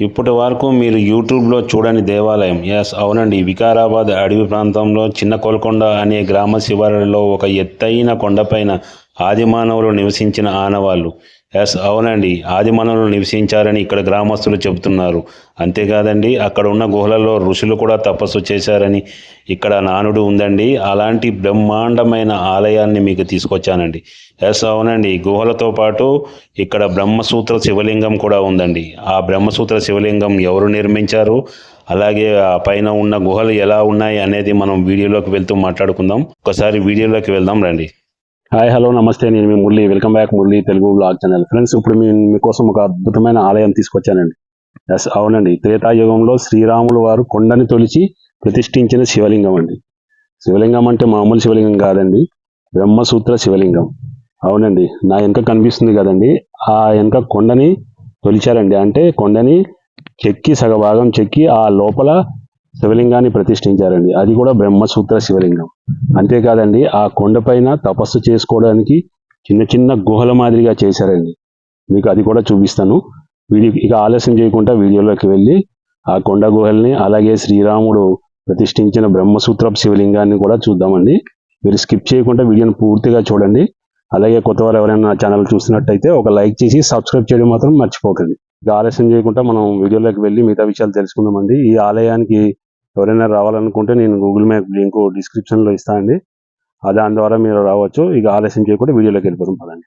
ఇప్పటి వరకు మీరు యూట్యూబ్లో చూడని దేవాలయం. ఎస్ అవునండి. వికారాబాద్ అడవి ప్రాంతంలో చిన్న కోల్కొండ అనే గ్రామ శివారులో ఒక ఎత్తైన కొండపైన ఆదిమానవులు నివసించిన ఆనవాళ్ళు. ఎస్ అవునండి. ఆదిమనులు నివసించారని ఇక్కడ గ్రామస్తులు చెబుతున్నారు. అంతేకాదండి అక్కడ ఉన్న గుహలలో ఋషులు కూడా తపస్సు చేశారని ఇక్కడ నానుడు ఉందండి. అలాంటి బ్రహ్మాండమైన ఆలయాన్ని మీకు తీసుకొచ్చానండి. ఎస్ అవునండి. గుహలతో పాటు ఇక్కడ బ్రహ్మసూత్ర శివలింగం కూడా ఉందండి. ఆ బ్రహ్మసూత్ర శివలింగం ఎవరు నిర్మించారు? అలాగే ఆ పైన ఉన్న గుహలు ఎలా ఉన్నాయి అనేది మనం వీడియోలోకి వెళ్తూ మాట్లాడుకుందాం. ఒకసారి వీడియోలోకి వెళ్దాం రండి. హాయ్ హలో నమస్తే. నేను మీ Murali. Welcome back Murali Telugu blog channel friends ఇప్పుడు మీ మీకోసం ఒక అద్భుతమైన ఆలయం తీసుకొచ్చానండి. ఎస్ అవునండి. త్రేతాయుగంలో శ్రీరాములు వారు కొండని తొలిచి ప్రతిష్ఠించిన శివలింగం అండి. శివలింగం అంటే మామూలు శివలింగం కాదండి. బ్రహ్మసూత్ర శివలింగం. అవునండి. నా వెనక కనిపిస్తుంది కదండి. ఆ వెనక కొండని తొలిచారండి. అంటే కొండని చెక్కి సగభాగం చెక్కి ఆ లోపల శివలింగాన్ని ప్రతిష్ఠించారండి. అది కూడా బ్రహ్మసూత్ర శివలింగం. అంతేకాదండి ఆ కొండపైన తపస్సు చేసుకోవడానికి చిన్న చిన్న గుహల మాదిరిగా చేశారండి. మీకు అది కూడా చూపిస్తాను. వీడియో ఇక ఆలస్యం చేయకుండా వీడియోలోకి వెళ్ళి ఆ కొండ గుహల్ని అలాగే శ్రీరాముడు ప్రతిష్ఠించిన బ్రహ్మసూత్ర శివలింగాన్ని కూడా చూద్దామండి. మీరు స్కిప్ చేయకుండా వీడియోని పూర్తిగా చూడండి. అలాగే కొత్త వారు ఎవరైనా నా ఛానల్ చూసినట్టయితే ఒక లైక్ చేసి సబ్స్క్రైబ్ చేయడం మాత్రం మర్చిపోకండి. ఇక ఆలస్యం చేయకుండా మనం వీడియోలోకి వెళ్ళి మిగతా విషయాలు తెలుసుకుందామండి. ఈ ఆలయానికి ఎవరైనా రావాలనుకుంటే నేను గూగుల్ మ్యాప్ లింక్ డిస్క్రిప్షన్లో ఇస్తాను ఇస్తానండి దాని ద్వారా మీరు రావచ్చు. ఇక ఆలస్యం చేయకుండా వీడియోలోకి వెళ్ళిపోతాం పదండి.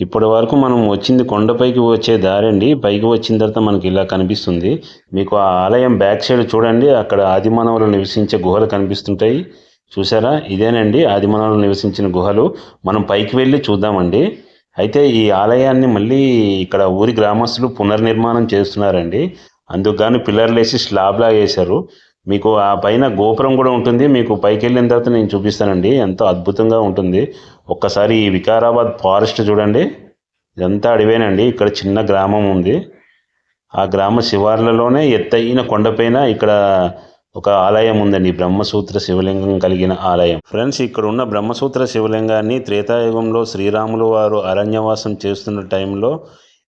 ఇప్పటి వరకు మనం వచ్చింది కొండపైకి వచ్చే దారి అండి. పైకి వచ్చిన తర్వాత మనకి ఇలా కనిపిస్తుంది. మీకు ఆ ఆలయం బ్యాక్ సైడ్ చూడండి. అక్కడ ఆదిమానవులు నివసించే గుహలు కనిపిస్తుంటాయి. చూసారా? ఇదేనండి ఆదిమానవులు నివసించిన గుహలు. మనం పైకి వెళ్ళి చూద్దామండి. అయితే ఈ ఆలయాన్ని మళ్ళీ ఇక్కడ ఊరి గ్రామస్తులు పునర్నిర్మాణం చేస్తున్నారండి. అందుకు గాను పిల్లర్లు వేసి స్లాబ్లా వేశారు మీకు ఆ పైన గోపురం కూడా ఉంటుంది. మీకు పైకి వెళ్ళిన తర్వాత నేను చూపిస్తానండి. ఎంతో అద్భుతంగా ఉంటుంది. ఒక్కసారి ఈ వికారాబాద్ ఫారెస్ట్ చూడండి. ఇదంతా అడివేనండి. ఇక్కడ చిన్న గ్రామం ఉంది. ఆ గ్రామ శివార్లలోనే ఎత్తైన కొండపైన ఇక్కడ ఒక ఆలయం ఉందండి. బ్రహ్మసూత్ర శివలింగం కలిగిన ఆలయం. ఫ్రెండ్స్ ఇక్కడ ఉన్న బ్రహ్మసూత్ర శివలింగాన్ని త్రేతాయుగంలో శ్రీరాములు వారు అరణ్యవాసం చేస్తున్న టైంలో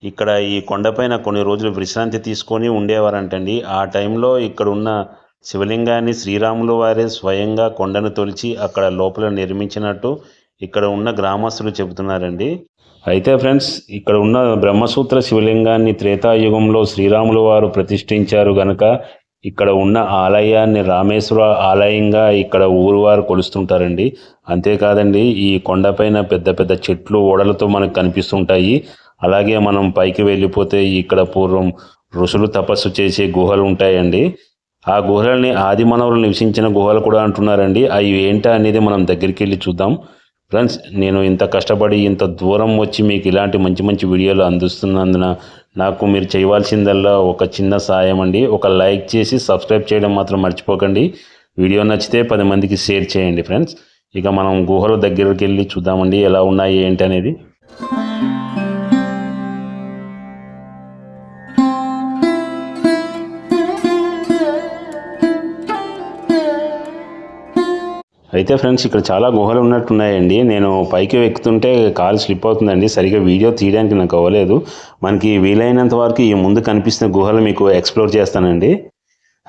ఇక్కడ ఈ కొండపైన కొన్ని రోజులు విశ్రాంతి తీసుకొని ఉండేవారంటండి. ఆ టైంలో ఇక్కడ ఉన్న శివలింగాన్ని శ్రీరాములు వారే స్వయంగా కొండను తొలిచి అక్కడ లోపల నిర్మించినట్టు ఇక్కడ ఉన్న గ్రామస్తులు చెబుతున్నారండి. అయితే ఫ్రెండ్స్ ఇక్కడ ఉన్న బ్రహ్మసూత్ర శివలింగాన్ని త్రేతాయుగంలో శ్రీరాములు వారు ప్రతిష్ఠించారు గనక ఇక్కడ ఉన్న ఆలయాన్ని రామేశ్వర ఆలయంగా ఇక్కడ ఊరువారు కొలుస్తుంటారండి. అంతేకాదండి ఈ కొండపైన పెద్ద పెద్ద చెట్లు ఓడలతో మనకు కనిపిస్తుంటాయి. అలాగే మనం పైకి వెళ్ళిపోతే ఇక్కడ పూర్వం ఋషులు తపస్సు చేసే గుహలు ఉంటాయండి. ఆ గుహలని ఆది మనవులు నివసించిన గుహలు కూడా అంటున్నారండి. అవి ఏంటా అనేది మనం దగ్గరికి వెళ్ళి చూద్దాం. ఫ్రెండ్స్ నేను ఇంత కష్టపడి ఇంత దూరం వచ్చి మీకు ఇలాంటి మంచి మంచి వీడియోలు అందిస్తున్నందున నాకు మీరు చేయవలసిందల్లా ఒక చిన్న సాయం అండి. ఒక లైక్ చేసి సబ్స్క్రైబ్ చేయడం మాత్రం మర్చిపోకండి. వీడియో నచ్చితే పది మందికి షేర్ చేయండి ఫ్రెండ్స్. ఇక మనం గుహల దగ్గరికి వెళ్ళి చూద్దామండి. ఎలా ఉన్నాయి ఏంటి అనేది. అయితే ఫ్రెండ్స్ ఇక్కడ చాలా గుహలు ఉన్నట్టున్నాయండి. నేను పైకి ఎక్కుతుంటే కాలు స్లిప్ అవుతుందండి. సరిగా వీడియో తీయడానికి నాకు అవ్వలేదు. మనకి వీలైనంత వరకు ఈ ముందు కనిపిస్తున్న గుహలు మీకు ఎక్స్ప్లోర్ చేస్తానండి.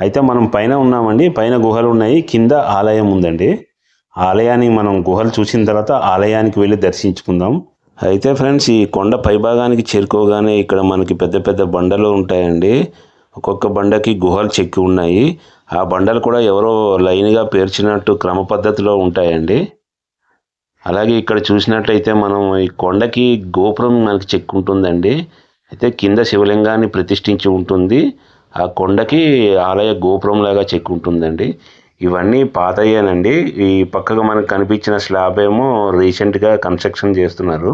అయితే మనం పైన ఉన్నామండి. పైన గుహలు ఉన్నాయి. కింద ఆలయం ఉందండి. ఆలయాన్ని మనం గుహలు చూసిన తర్వాత ఆలయానికి వెళ్ళి దర్శించుకుందాం. అయితే ఫ్రెండ్స్ ఈ కొండ పైభాగానికి చేరుకోగానే ఇక్కడ మనకి పెద్ద పెద్ద బండలు ఉంటాయండి. ఒక్కొక్క బండకి గుహలు చెక్కి ఉన్నాయి. ఆ బండలు కూడా ఎవరో లైన్గా పేర్చినట్టు క్రమ పద్ధతిలో ఉంటాయండి. అలాగే ఇక్కడ చూసినట్లయితే మనం ఈ కొండకి గోపురం మనకి చెక్కుంటుందండి. అయితే కింద శివలింగాన్ని ప్రతిష్ఠించి ఉంటుంది. ఆ కొండకి ఆలయ గోపురం లాగా చెక్కుంటుందండి. ఇవన్నీ పాతయ్యానండి ఈ పక్కగా మనకు కనిపించిన స్లాబ్ ఏమో రీసెంట్గా కన్స్ట్రక్షన్ చేస్తున్నారు.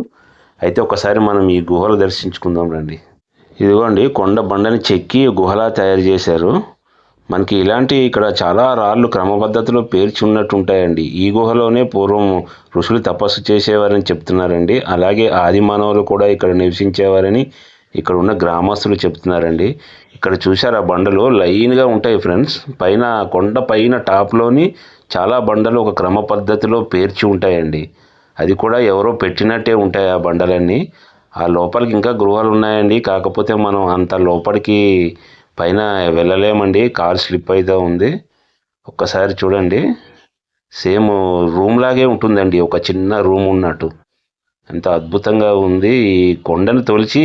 అయితే ఒకసారి మనం ఈ గుహలు దర్శించుకుందాం రండి. ఇదిగోండి కొండ బండని చెక్కి గుహలా తయారు చేశారు. మనకి ఇలాంటి ఇక్కడ చాలా రాళ్ళు క్రమపద్ధతిలో పేర్చి ఉన్నట్టు ఉంటాయండి ఈ గుహలోనే పూర్వం ఋషులు తపస్సు చేసేవారని చెప్తున్నారండి. అలాగే ఆది మానవులు కూడా ఇక్కడ నివసించేవారని ఇక్కడ ఉన్న గ్రామస్తులు చెప్తున్నారండి. ఇక్కడ చూసారా బండలు లైన్గా ఉంటాయి ఫ్రెండ్స్. పైన కొండ పైన టాప్లోని చాలా బండలు ఒక క్రమ పద్ధతిలో పేర్చి ఉంటాయండి. అది కూడా ఎవరో పెట్టినట్టే ఉంటాయి ఆ బండలన్నీ. ఆ లోపలికి ఇంకా గృహాలు ఉన్నాయండి. కాకపోతే మనం అంత లోపలికి పైన వెళ్ళలేమండి కార్ స్లిప్ అయితే ఉంది. ఒక్కసారి చూడండి. సేమ్ రూమ్ లాగే ఉంటుందండి ఒక చిన్న రూమ్ ఉన్నట్టు. ఎంత అద్భుతంగా ఉంది. ఈ కొండను తొలిచి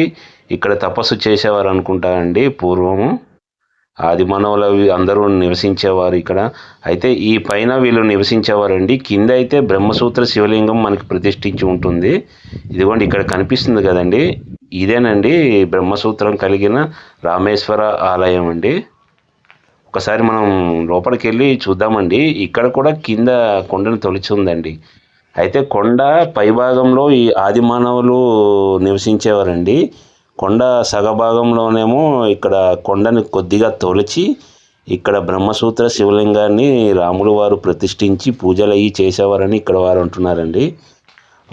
ఇక్కడ తపస్సు చేసేవారు అనుకుంటా అండి పూర్వము ఆది మానవులు అందరూ నివసించేవారు ఇక్కడ. అయితే ఈ పైన వీళ్ళు నివసించేవారండి. కింద అయితే బ్రహ్మసూత్ర శివలింగం మనకి ప్రతిష్ఠించి ఉంటుంది. ఇదిగోండి ఇక్కడ కనిపిస్తుంది కదండి. ఇదేనండి బ్రహ్మసూత్రం కలిగిన రామేశ్వర ఆలయం అండి. ఒకసారి మనం లోపలికి వెళ్ళి చూద్దామండి. ఇక్కడ కూడా కింద కొండను తొలిచి ఉందండి అయితే కొండ పైభాగంలో ఈ ఆది మానవులు నివసించేవారండి. కొండ సగభాగంలోనేమో ఇక్కడ కొండని కొద్దిగా తొలిచి ఇక్కడ బ్రహ్మసూత్ర శివలింగాన్ని రాములు వారు ప్రతిష్ఠించి పూజలు అయ్యి చేసేవారని ఇక్కడ వారు అంటున్నారండి.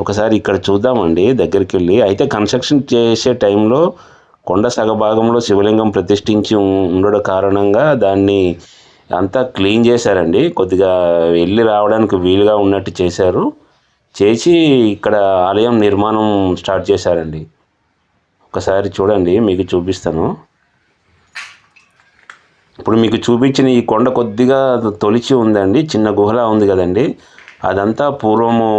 ఒకసారి ఇక్కడ చూద్దామండి దగ్గరికి వెళ్ళి అయితే కన్స్ట్రక్షన్ చేసే టైంలో కొండ సగభాగంలో శివలింగం ప్రతిష్ఠించి ఉండడం కారణంగా దాన్ని అంతా క్లీన్ చేశారండి. కొద్దిగా వెళ్ళి రావడానికి వీలుగా ఉన్నట్టు చేశారు. చేసి ఇక్కడ ఆలయం నిర్మాణం స్టార్ట్ చేశారండి. ఒకసారి చూడండి మీకు చూపిస్తాను. ఇప్పుడు మీకు చూపించిన ఈ కొండ కొద్దిగా తొలిచి ఉందండి చిన్న గుహలా ఉంది కదండి. అదంతా పూర్వము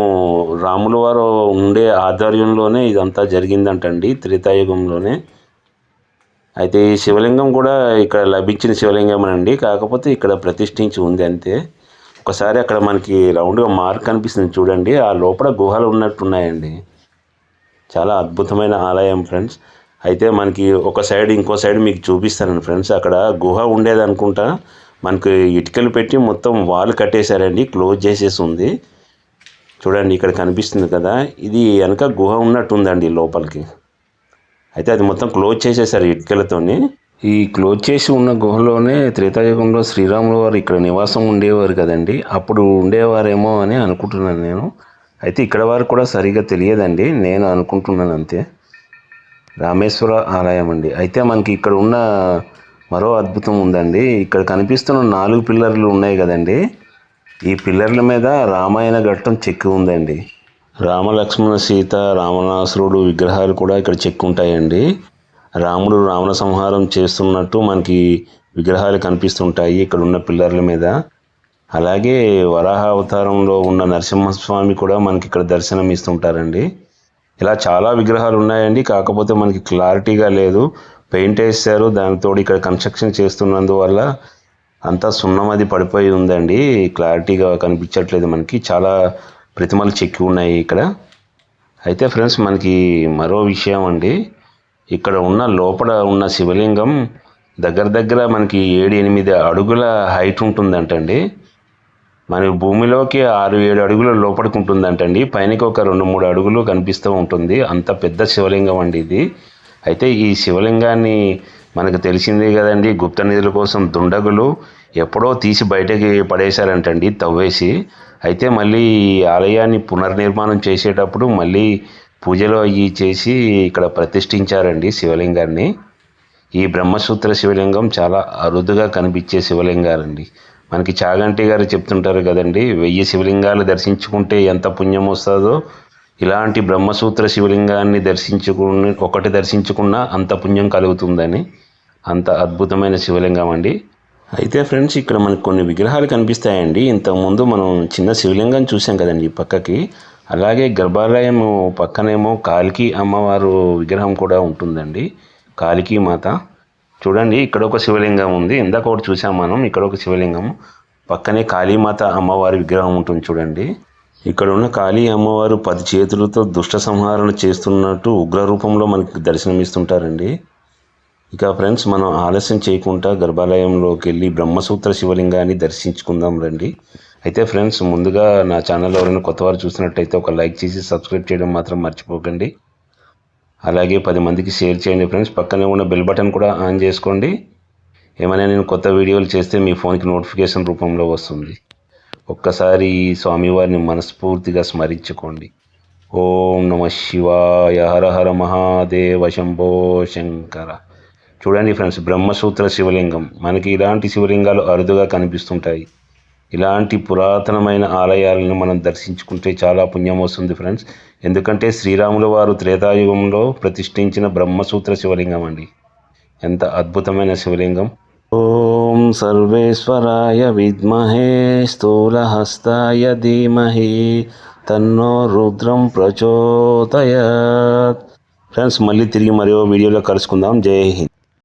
రాముల వారు ఉండే ఆధ్వర్యంలోనే ఇదంతా జరిగిందంటండి త్రేతాయుగంలోనే. అయితే ఈ శివలింగం కూడా ఇక్కడ లభించిన శివలింగం అండి కాకపోతే ఇక్కడ ప్రతిష్ఠించి ఉంది అంతే. ఒకసారి అక్కడ మనకి రౌండ్గా మార్క్ కనిపిస్తుంది చూడండి. ఆ లోపల గుహలు ఉన్నట్టున్నాయండి. చాలా అద్భుతమైన ఆలయం ఫ్రెండ్స్. అయితే మనకి ఒక సైడ్ ఇంకో సైడ్ మీకు చూపిస్తానండి ఫ్రెండ్స్. అక్కడ గుహ ఉండేది అనుకుంటా మనకి ఇటుకలు పెట్టి మొత్తం వాల్ కట్టేశారండి క్లోజ్ చేసేసి ఉంది. చూడండి ఇక్కడ కనిపిస్తుంది కదా ఇది వెనక గుహ ఉన్నట్టు ఉందండి లోపలికి. అయితే అది మొత్తం క్లోజ్ చేసేసారు ఇటుకలతోని. ఈ క్లోజ్ చేసి ఉన్న గుహలోనే త్రేతాయుగంలో శ్రీరాముల వారు ఇక్కడ నివాసం ఉండేవారు కదండి. అప్పుడు ఉండేవారేమో అని అనుకుంటున్నాను నేను. అయితే ఇక్కడ వారు కూడా సరిగా తెలియదండి. నేను అనుకుంటున్నాను అంతే. రామేశ్వర ఆలయం అండి. అయితే మనకి ఇక్కడ ఉన్న మరో అద్భుతం ఉందండి. ఇక్కడ కనిపిస్తున్న నాలుగు పిల్లర్లు ఉన్నాయి కదండి. ఈ పిల్లర్ల మీద రామాయణ ఘట్టం చెక్కి ఉందండి. రామ లక్ష్మణ సీత రావణాసురుడు విగ్రహాలు కూడా ఇక్కడ చెక్కు ఉంటాయండి. రాముడు రావణ సంహారం చేస్తున్నట్టు మనకి విగ్రహాలు కనిపిస్తుంటాయి ఇక్కడ ఉన్న పిల్లర్ల మీద. అలాగే వరాహ అవతారంలో ఉన్న నరసింహస్వామి కూడా మనకి ఇక్కడ దర్శనం ఇస్తుంటారండి. ఇలా చాలా విగ్రహాలు ఉన్నాయండి. కాకపోతే మనకి క్లారిటీగా లేదు. పెయింట్ వేసారు దానితోడు ఇక్కడ కన్స్ట్రక్షన్ చేస్తున్నందువల్ల అంతా సున్నం అది పడిపోయి ఉందండి. క్లారిటీగా కనిపించట్లేదు మనకి. చాలా ప్రతిమలు చెక్కి ఉన్నాయి ఇక్కడ. అయితే ఫ్రెండ్స్ మనకి మరో విషయం అండి. ఇక్కడ ఉన్న లోపల ఉన్న శివలింగం దగ్గర దగ్గర మనకి ఏడు ఎనిమిది అడుగుల హైట్ ఉంటుందంటండి. మన భూమిలోకి ఆరు ఏడు అడుగుల లోపలికి ఉంటుందంటండి. పైనకి ఒక రెండు మూడు అడుగులు కనిపిస్తూ ఉంటుంది. అంత పెద్ద శివలింగం అండి ఇది. అయితే ఈ శివలింగాన్ని మనకు తెలిసిందే కదండి గుప్త నిధుల కోసం దుండగులు ఎప్పుడో తీసి బయటకి పడేశారంటండి తవ్వేసి. అయితే మళ్ళీ ఈ ఆలయాన్ని పునర్నిర్మాణం చేసేటప్పుడు మళ్ళీ పూజలు అయ్యి చేసి ఇక్కడ ప్రతిష్ఠించారండి శివలింగాన్ని. ఈ బ్రహ్మసూత్ర శివలింగం చాలా అరుదుగా కనిపించే శివలింగాలండి. మనకి చాగంటి గారు చెప్తుంటారు కదండి వెయ్యి శివలింగాలు దర్శించుకుంటే ఎంత పుణ్యం వస్తుందో ఇలాంటి బ్రహ్మసూత్ర శివలింగాన్ని దర్శించుకుని ఒకటి దర్శించుకున్నా అంత పుణ్యం కలుగుతుందని. అంత అద్భుతమైన శివలింగం అండి. అయితే ఫ్రెండ్స్ ఇక్కడ మనకు కొన్ని విగ్రహాలు కనిపిస్తాయండి. ఇంతకుముందు మనం చిన్న శివలింగం చూసాం కదండి పక్కకి. అలాగే గర్భాలయం పక్కనేమో కాలికి అమ్మవారు విగ్రహం కూడా ఉంటుందండి. కాలికి మాత. చూడండి ఇక్కడ ఒక శివలింగం ఉంది. ఇందాక ఒకటి చూసాం మనం. ఇక్కడ ఒక శివలింగం. పక్కనే కాళీమాత అమ్మవారి విగ్రహం ఉంటుంది చూడండి. ఇక్కడ ఉన్న కాళీ అమ్మవారు పది చేతులతో దుష్ట సంహారణ చేస్తున్నట్టు ఉగ్ర రూపంలో మనకి దర్శనమిస్తుంటారండి. ఇక ఫ్రెండ్స్ మనం ఆలస్యం చేయకుండా గర్భాలయంలోకి వెళ్ళి బ్రహ్మసూత్ర శివలింగాన్ని దర్శించుకుందాం రండి. అయితే ఫ్రెండ్స్ ముందుగా నా ఛానల్ ఎవరైనా కొత్తవారు చూసినట్టయితే ఒక లైక్ చేసి సబ్స్క్రైబ్ చేయడం మాత్రం మర్చిపోకండి. అలాగే పది మందికి షేర్ చేయండి ఫ్రెండ్స్ పక్కనే ఉన్న బెల్ బటన్ కూడా ఆన్ చేసుకోండి. ఏమైనా నేను కొత్త వీడియోలు చేస్తే మీ ఫోన్కి నోటిఫికేషన్ రూపంలో వస్తుంది. ఒక్కసారి ఈ స్వామివారిని మనస్ఫూర్తిగా స్మరించుకోండి. ఓం నమ శివాయ హర హర మహాదేవ శంభో శంకర. చూడండి ఫ్రెండ్స్ బ్రహ్మసూత్ర శివలింగం. మనకి ఇలాంటి శివలింగాలు అరుదుగా కనిపిస్తుంటాయి. ఇలాంటి పురాతనమైన ఆలయాలను మనం దర్శించుకుంటే చాలా పుణ్యం వస్తుంది ఫ్రెండ్స్. ఎందుకంటే శ్రీరాముల వారు త్రేతాయుగంలో ప్రతిష్ఠించిన బ్రహ్మసూత్ర శివలింగం అండి. ఎంత అద్భుతమైన శివలింగం. ఓ సర్వేశ్వరాయ విద్మహే స్థూలహస్తాయ ధీమహి తన్నో రుద్రం ప్రచోదయాత్ ఫ్రెండ్స్ మళ్ళీ తిరిగి మరో వీడియోలో కలుసుకుందాం. జై హింద్.